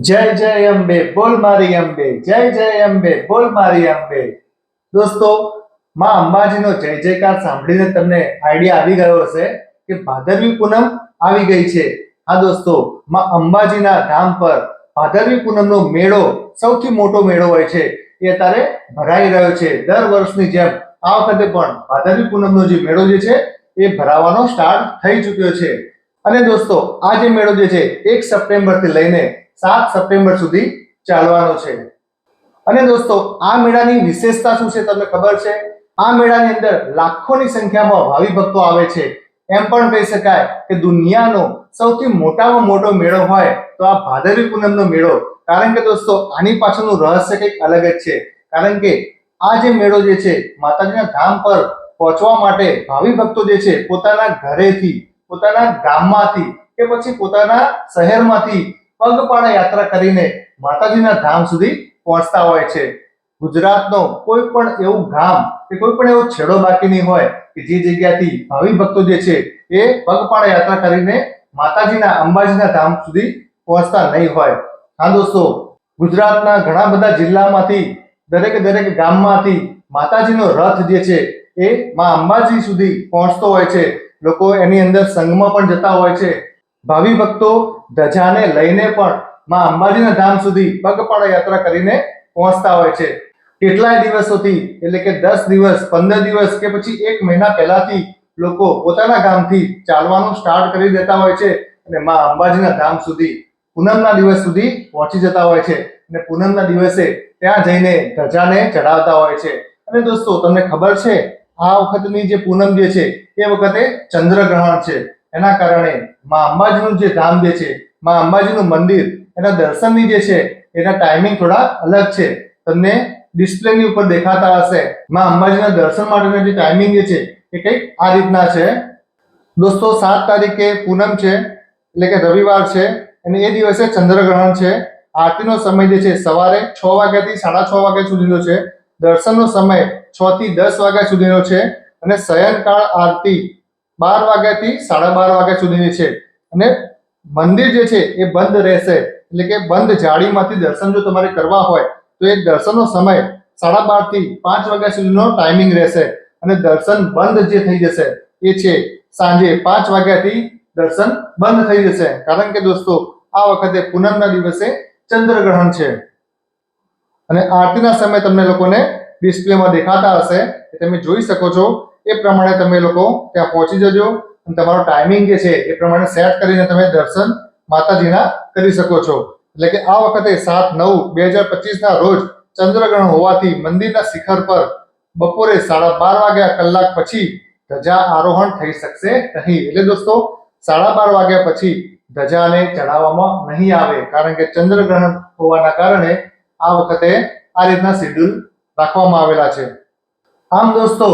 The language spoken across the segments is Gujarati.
જય જય અંબે, બોલ મારી અંબે, જય જય અંબે, બોલ મારી અંબે. દોસ્તો, માં અંબાજીનો જય જયકાર સાંભળીને તમને આઈડિયા આવી ગયો હશે કે ભાદરવી પૂનમ આવી ગઈ છે. હા દોસ્તો, માં અંબાજીના ધામ પર ભાદરવી પૂનમનો મેળો સૌથી મોટો મેળો હોય છે. એ અત્યારે ભરાઈ રહ્યો છે. દર વર્ષની જેમ આ વખતે પણ ભાદરવી પૂનમનો જે મેળો જે છે, એ ભરાવાનો સ્ટાર્ટ થઈ ચૂક્યો છે. અને દોસ્તો, આ જે મેળો જે છે, એક સપ્ટેમ્બરથી લઈને સાત સપ્ટેમ્બર સુધી ચાલવાનો છે. અને દોસ્તો, આ મેળાની વિશેષતા શું છે તમને ખબર છે? આ મેળાની અંદર લાખોની સંખ્યામાં ભાવિ ભક્તો આવે છે. એમ પણ કહી શકાય કે દુનિયાનો સૌથી મોટામાં મોટો મેળો હોય તો આ ભાદરવી પૂનમનો મેળો. કારણ કે દોસ્તો, આની પાછળનું રહસ્ય કંઈક અલગ જ છે. કારણ કે આ જે મેળો જે છે, માતાજીના ધામ પર પહોંચવા માટે ભાવિ ભક્તો જે છે, પોતાના ઘરેથી, પોતાના ગામમાંથી કે પછી પોતાના શહેરમાંથી પગપાળા યાત્રા કરીને માતાજીના ધામ સુધી પહોંચતા હોય છે. ગુજરાતનો કોઈ પણ એવું ગામ કે કોઈ પણ એવો છેડો બાકી નહીં હોય કે જે જગ્યાથી ભાવિ ભક્તો જે છે એ પગપાળા યાત્રા કરીને માતાજીના અંબાજીના ધામ સુધી પહોંચતા નહીં હોય. હા દોસ્તો, ગુજરાતના ઘણા બધા જિલ્લામાંથી, દરેકે દરેક ગામમાંથી માતાજીનો રથ જે છે એ માં અંબાજી સુધી પહોંચતો હોય છે. લોકો એની અંદર સંઘમાં પણ જતા હોય છે. ભાવિ ભક્તો ધજાને લઈને પણ માં અંબાજીના ધામ સુધી પગપાળા યાત્રા કરીને પહોંચતા હોય છે. કેટલાય દિવસોથી, એટલે કે દસ દિવસ, પંદર દિવસ કે પછી એક મહિના પહેલાથી લોકો પોતાના ગામથી ચાલવાનું સ્ટાર્ટ કરી દેતા હોય છે અને માં અંબાજીના ધામ સુધી, પૂનમના દિવસ સુધી પહોંચી જતા હોય છે. અને પૂનમના દિવસે ત્યાં જઈને ધજાને ચઢાવતા હોય છે. અને દોસ્તો, તમને ખબર છે, આ વખતની જે પૂનમ જે છે, એ વખતે ચંદ્રગ્રહણ છે. એના કારણે માં અંબાજીનું જે ધામ જે છે, માં અંબાજીનું મંદિર, એના દર્શનની જે છે, એના ટાઈમિંગ થોડા અલગ છે. તમને ડિસ્પ્લેની ઉપર દેખાતા હશે. માં અંબાજીના દર્શન માટેનો જે ટાઈમિંગ જે છે, એ કંઈક આ રીતના છે. દોસ્તો, સાત તારીખે પૂનમ છે, એટલે કે રવિવાર છે, અને એ દિવસે ચંદ્રગ્રહણ છે. આરતીનો સમય જે છે, સવારે છ વાગ્યાથી સાડા છ વાગ્યા સુધીનો છે. દર્શનનો સમય છ થી દસ વાગ્યા સુધીનો છે. અને શયનકાળ આરતી બાર વાગ્યાથી સાડા બાર વાગ્યા સુધીની છે. અને મંદિર જે છે એ બંધ રહેશે. એટલે કે બંધ જાળીમાંથી દર્શન જો તમારે કરવા હોય, તો એ દર્શનનો સમય સાડા બારથી પાંચ વાગ્યા સુધીનો ટાઈમિંગ રહેશે. અને દર્શન બંધ જે થઈ જશે, એ છે સાંજે પાંચ વાગ્યાથી દર્શન બંધ થઈ જશે. કારણ કે દોસ્તો, આ વખતે પૂનમના દિવસે ચંદ્રગ્રહણ છે. અને આરતીના સમય તમને લોકોને ડિસ્પ્લેમાં દેખાતા હશે. તમે જોઈ શકો છો એ પ્રમાણે તમે લોકો ત્યાં પહોંચી જજો અને તમારો ટાઈમિંગ જે છે એ પ્રમાણે સેટ કરીને તમે દર્શન માતાજીના કરી શકો છો. એટલે કે આ વખતે સાત નવ બે હજાર પચીસના રોજ ચંદ્રગ્રહણ હોવાથી મંદિરના શિખર પર બપોરે સાડા બાર વાગ્યા કલાક પછી ધજા આરોહણ થઈ શકશે નહીં. એટલે દોસ્તો, સાડા બાર વાગ્યા પછી ધજાને ચડાવવામાં નહીં આવે કારણ કે ચંદ્રગ્રહણ હોવાના કારણે આ વખતે આ રીતના શેડ્યુલ રાખવામાં આવેલા છે. આમ દોસ્તો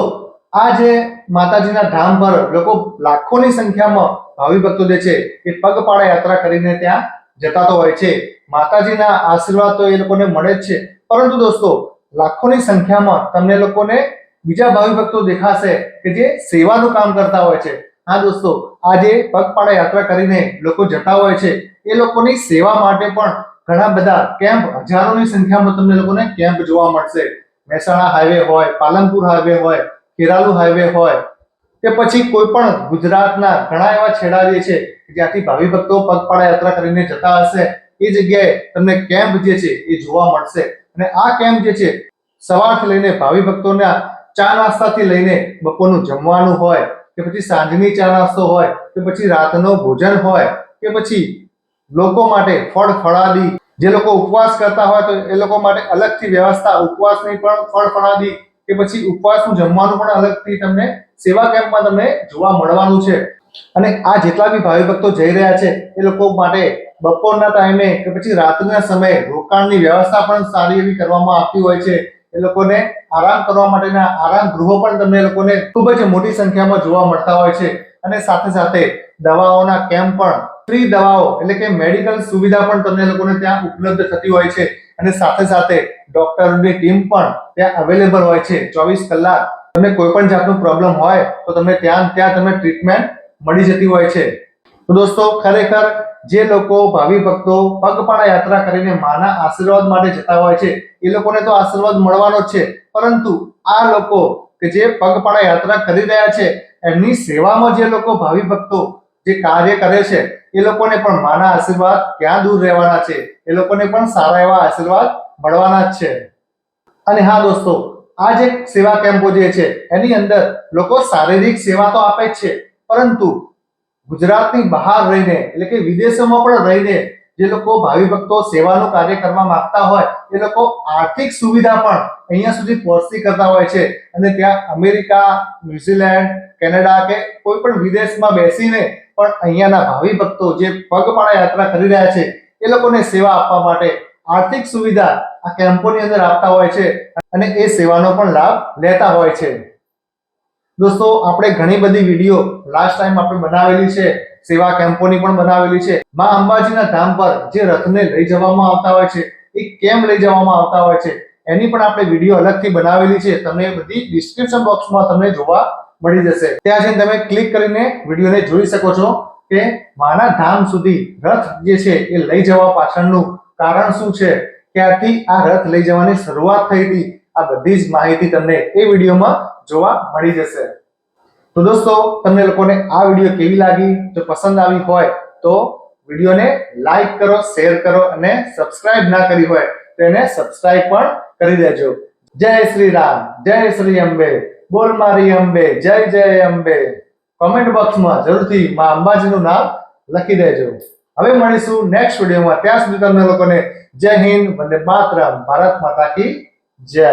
આ જે માતાજીના ધામ પર લોકો લાખોની સંખ્યામાં ભાવિ ભક્તો જે છે, એ પગપાળા યાત્રા કરીને ત્યાં જતા તો હોય છે. માતાજીના આશીર્વાદ તો એ લોકોને મળે જ છે. પરંતુ દોસ્તો, લાખોની સંખ્યામાં તમને લોકોને બીજા ભાવિ ભક્તો દેખાશે કે જે સેવાનું કામ કરતા હોય છે. હા દોસ્તો, આ જે પગપાળા યાત્રા કરીને લોકો જતા હોય છે, એ લોકોની સેવા માટે પણ ઘણા બધા કેમ્પ, હજારોની સંખ્યામાં તમને લોકોને કેમ્પ જોવા મળશે. મહેસાણા હાઈવે હોય, પાલનપુર હાઈવે હોય ખેરાલુ હાઈવે હોય કે પછી કોઈ પણ ગુજરાતના ઘણા એવા છેડા જે છે, જ્યાંથી ભાવિ ભક્તો પગપાળા યાત્રા કરીને જતા હશે, એ જગ્યાએ તમને કેમ્પ જે છે, એ જોવા મળશે. અને આ કેમ્પ જે છે, સવારથી લઈને ભાવિ ભક્તોના ચા નાસ્તાથી લઈને બપોરનું જમવાનું હોય, કે પછી સાંજની ચા નાસ્તો હોય, કે પછી રાતનો ભોજન હોય, કે પછી લોકો માટે ફળ ફળાદી, જે લોકો ઉપવાસ કરતા હોય તો એ લોકો માટે અલગથી વ્યવસ્થા, ઉપવાસની પણ ફળ ફળાદી કે પછી ઉપવાસનું જમવાનું પણ અલગથી તમને સેવા કેમ્પમાં તમને જોવા મળવાનું છે. અને આ જેટલા બી ભાવિ ભક્તો જઈ રહ્યા છે, એ લોકો માટે બપોરના ટાઈમે કે પછી રાત્રિના સમયે રોકાણની વ્યવસ્થા પણ સારી એવી કરવામાં આવતી હોય છે. એ લોકોને આરામ કરવા માટેના આરામ ગૃહો પણ તમને લોકોને ખૂબ જ મોટી સંખ્યામાં જોવા મળતા હોય છે. અને સાથે સાથે દવાઓના કેમ્પ પણ, ફ્રી દવાઓ એટલે કે મેડિકલ સુવિધા પણ તમને લોકોને ત્યાં ઉપલબ્ધ થતી હોય છે. અને સાથે સાથે ડોક્ટરની ટીમ પણ ત્યાં અવેલેબલ હોય છે, ચોવીસ કલાક. તમને કોઈ પણ જાતનું પ્રોબ્લેમ હોય, તો તમને ત્યાં ત્યાં તમને ટ્રીટમેન્ટ મળી જતી હોય છે. તો દોસ્તો, ખરેખર જે લોકો ભાવિ ભક્તો પગપાળા યાત્રા કરીને માના આશીર્વાદ માટે જતા હોય છે, એ લોકોને તો આશીર્વાદ મળવાનો જ છે. પરંતુ આ લોકો કે જે પગપાળા યાત્રા કરી રહ્યા છે, એમની સેવામાં જે લોકો ભાવિ ભક્તો જે કાર્ય કરે છે, એ લોકોને પણ માના આશીર્વાદ ક્યાં દૂર રહેવાના છે? એ લોકોને પણ સારા એવા આશીર્વાદ મળવાના જ છે. અને હા દોસ્તો, આ જે સેવા કેમ્પો જે છે, એની અંદર લોકો શારીરિક સેવા તો આપે જ છે, પરંતુ ગુજરાતની બહાર રહીને, એટલે કે વિદેશોમાં પણ રહીને જે લોકો ભાવિ ભક્તો સેવાનું કાર્ય કરવા માંગતા હોય, એ લોકો આર્થિક સુવિધા પણ અહીંયા સુધી પહોંચતી કરતા હોય છે. અને ત્યાં અમેરિકા, ન્યુઝીલેન્ડ, કેનેડા કે કોઈ પણ વિદેશમાં બેસીને પણ અહીંયાના ભાવિ ભક્તો જે પગપાળા યાત્રા કરી રહ્યા છે, એ લોકોને સેવા આપવા માટે આર્થિક સુવિધા આ કેમ્પોની અંદર આપતા હોય છે અને એ સેવાનો પણ લાભ લેતા હોય છે. દોસ્તો, આપણે ઘણી બધી વીડિયો લાસ્ટ ટાઈમ આપણે બનાવેલી છે. સેવા કેમ્પોની પણ બનાવેલી છે. મા અંબાજીના ધામ પર જે રથને લઈ જવામાં આવતા હોય છે, એ કેમ લઈ જવામાં આવતા હોય છે, એની પણ આપણે વીડિયો અલગથી બનાવેલી છે. તમને બધી ડિસ્ક્રિપ્શન બોક્સમાં તમને જોવા મળી જશે. ત્યાં જઈને તમે ક્લિક કરીને વિડીયોને જોઈ શકો છો કે માના ધામ સુધી રથ જે છે, એ લઈ જવા પાછળનું કારણ શું છે? ક્યાંથી આ રથ લઈ જવાની શરૂઆત થઈ હતી? આ બધી જ માહિતી તમને એ વિડીયોમાં જોવા મળી જશે. તો દોસ્તો, તમને લોકોને આ વીડિયો કેવી લાગી? જો પસંદ આવી હોય, તો વિડીયોને લાઈક કરો, શેર કરો અને સબસ્ક્રાઇબ ના કરી હોય, તો એને સબસ્ક્રાઇબ પણ કરી દેજો. જય શ્રી રામ, જય શ્રી અંબે, બોલ મારી અંબે, જય જય અંબે. કોમેન્ટ બોક્સમાં જરૂરથી માં અંબાજીનું નામ લખી દેજો. હવે મળીશું નેક્સ્ટ વિડીયોમાં. ત્યાં સુધી તમને લોકોને જય હિન્દ, વંદે માતરમ. ભારત માતા કી જય.